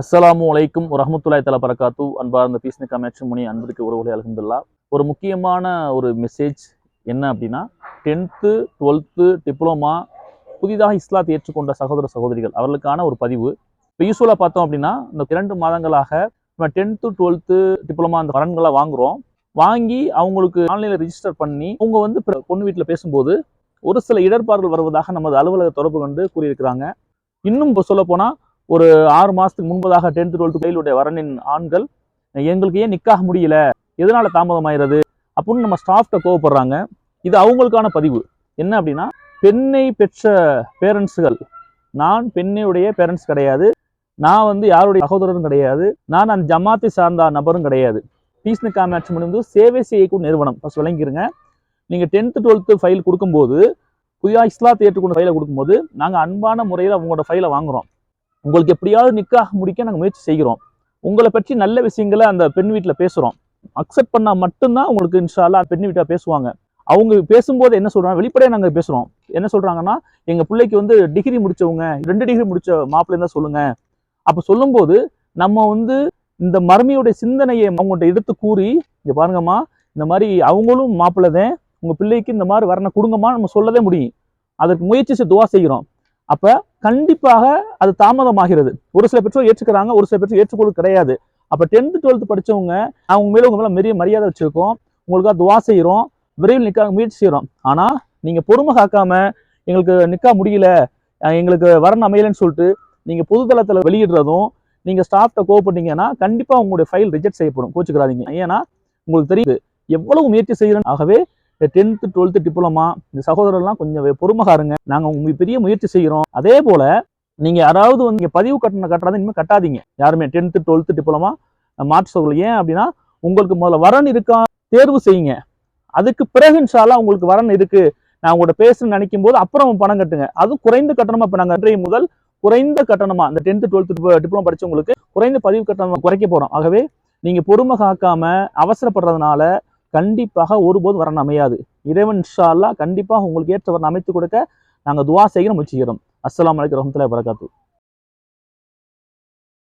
அஸ்ஸலாமு அலைக்கும் ரஹமத்துல்லாய் தலா பரக்காத்து அன்பார்ந்த பீஸ்னிகா மேட்ச்மணி அன்பிற்கு உறவுகளை அலகந்துல்லா ஒரு முக்கியமான ஒரு மெசேஜ் என்ன அப்படின்னா டென்த்து டுவெல்த்து டிப்ளமா புதிதாக இஸ்லாத்தை ஏற்றுக்கொண்ட சகோதர சகோதரிகள். அவர்களுக்கான ஒரு பதிவு. இப்போ யூஸ்வலாக பார்த்தோம் அப்படின்னா இந்த இரண்டு மாதங்களாக நம்ம டென்த்து டுவெல்த்து டிப்ளமா அந்த வரன்களை வாங்குறோம். வாங்கி அவங்களுக்கு ஆன்லைனில் ரிஜிஸ்டர் பண்ணி அவங்க வந்து பொண்ணு வீட்டில் பேசும்போது ஒரு சில இடர்பாடுகள் வருவதாக நமது அலுவலக தொடர்பு கொண்டு கூறியிருக்கிறாங்க. இன்னும் இப்போ சொல்ல போனால் ஒரு ஆறு மாதத்துக்கு முன்பதாக டென்த் டுவெல்த் கையிலுடைய வரனின் ஆண்கள் எங்களுக்கு ஏன் நிக்காக முடியல? எதனால் தாமதமாகிறது அப்படின்னு நம்ம ஸ்டாஃப்ட கோவப்படுறாங்க. இது அவங்களுக்கான பதிவு. என்ன அப்படின்னா பெண்ணை பெற்ற பேரண்ட்ஸுகள். நான் பெண்ணையுடைய பேரண்ட்ஸ் கிடையாது. நான் வந்து யாருடைய சகோதரரும் கிடையாது. நான் அந்த ஜமாத்தை சார்ந்த நபரும் கிடையாது. பீஸ் நிக்கா வந்து முடிந்து சேவை செய்யக்கூடிய நிறுவனம். ஃபஸ்ட் விளங்கிருங்க. நீங்கள் டென்த்து டுவெல்த்து ஃபைல் கொடுக்கும்போது புதிதாக இஸ்லாத்தை ஏற்றுக்கொண்ட ஃபைலை கொடுக்கும்போது நாங்கள் அன்பான முறையில் அவங்களோட ஃபைலை வாங்குறோம். உங்களுக்கு எப்படியாவது நிக்காக முடிக்க நாங்கள் முயற்சி செய்கிறோம். உங்களை பற்றி நல்ல விஷயங்களை அந்த பெண் வீட்டில் பேசுகிறோம் அக்செப்ட் பண்ணால் மட்டும்தான் உங்களுக்கு இன்ஷால்லா பெண் வீட்டில் பேசுவாங்க. அவங்க பேசும்போது என்ன சொல்கிறாங்க வெளிப்படையாக நாங்கள் பேசுகிறோம் என்ன சொல்கிறாங்கன்னா எங்கள் பிள்ளைக்கு வந்து டிகிரி முடித்தவங்க ரெண்டு டிகிரி முடித்த மாப்பிள்ளை தான் சொல்லுங்கள் அப்போ சொல்லும்போது நம்ம வந்து இந்த மருமையுடைய சிந்தனையை அவங்கள்ட்ட எடுத்து கூறி இங்கே பாருங்கம்மா இந்த மாதிரி அவங்களும் மாப்பிள்ளை தான் உங்கள் பிள்ளைக்கு இந்த மாதிரி வரணும் கொடுங்கம்மா நம்ம சொல்லவே முடியும். அதற்கு முயற்சி துவா செய்கிறோம். அப்போ கண்டிப்பாக அது தாமதமாகிறது. ஒரு சில பெற்றோர் ஏற்றுக்கிறாங்க ஒரு சில பெற்றோர் ஏற்றுக்கொள்ள கிடையாது. அப்போ டென்த்து டுவெல்த்து படிச்சவங்க அவங்க மேலே உங்க மேலே பெரிய மரியாதை வச்சுருக்கோம். உங்களுக்காக துவா செய்கிறோம் விரைவில் நிற்க முயற்சி செய்கிறோம் ஆனால் நீங்கள் பொறுமை காக்காம எங்களுக்கு நிற்க முடியல எங்களுக்கு வரணும் அமையலைன்னு சொல்லிட்டு நீங்கள் பொதுத்தளத்தில் வெளியிடுறதும் நீங்கள் ஸ்டாஃப்ட்ட கோவப்பட்டீங்கன்னா கண்டிப்பாக உங்களுடைய ஃபைல் ரிஜெக்ட் செய்யப்படும். கோச்சுக்கிறாதீங்க ஏன்னா உங்களுக்கு தெரியுது எவ்வளவு முயற்சி செய்கிறேன் ஆகவே டென்த்து டுவெல்த்து டிப்ளமா இந்த சகோதரர்லாம் கொஞ்சம் பொறுமகாருங்க நாங்கள் உங்களுக்கு பெரிய முயற்சி செய்கிறோம் அதே போல் நீங்கள் யாராவது வந்து இங்கே பதிவு கட்டணம் கட்டுறது இனிமேல் கட்டாதீங்க. யாருமே டென்த்து டுவெல்த்து டிப்ளமா மாற்று சகோதரர் ஏன் அப்படின்னா உங்களுக்கு முதல்ல வரன் இருக்கா? தேர்வு செய்யுங்க. அதுக்கு பிறகு இன்ஷாலாம் உங்களுக்கு வரன் இருக்கு. நான் உங்கள்கிட்ட பேசணும்னு நினைக்கும் போது அப்புறம் பணம் கட்டுங்க. அது குறைந்த கட்டணமா இப்போ நாங்கள் இன்றைய முதல் குறைந்த கட்டணமா இந்த டென்த்து டுவெல்த்து டிப்ளமா படித்தவங்களுக்கு குறைந்த பதிவு கட்டணம் குறைக்க போகிறோம் ஆகவே நீங்கள் பொறுமை காக்காம அவசரப்படுறதுனால கண்டிப்பாக ஒருபோதும் வரன் அமையாது. இறைவன் இன்ஷா கண்டிப்பாக உங்களுக்கு ஏற்ற வரன் அமைத்து கொடுக்க நாங்கள் துவா செய்கிறோம் முயற்சிக்கிறோம் அஸ்லாம் வலைக்கம் வரமத்துல வரகாத்து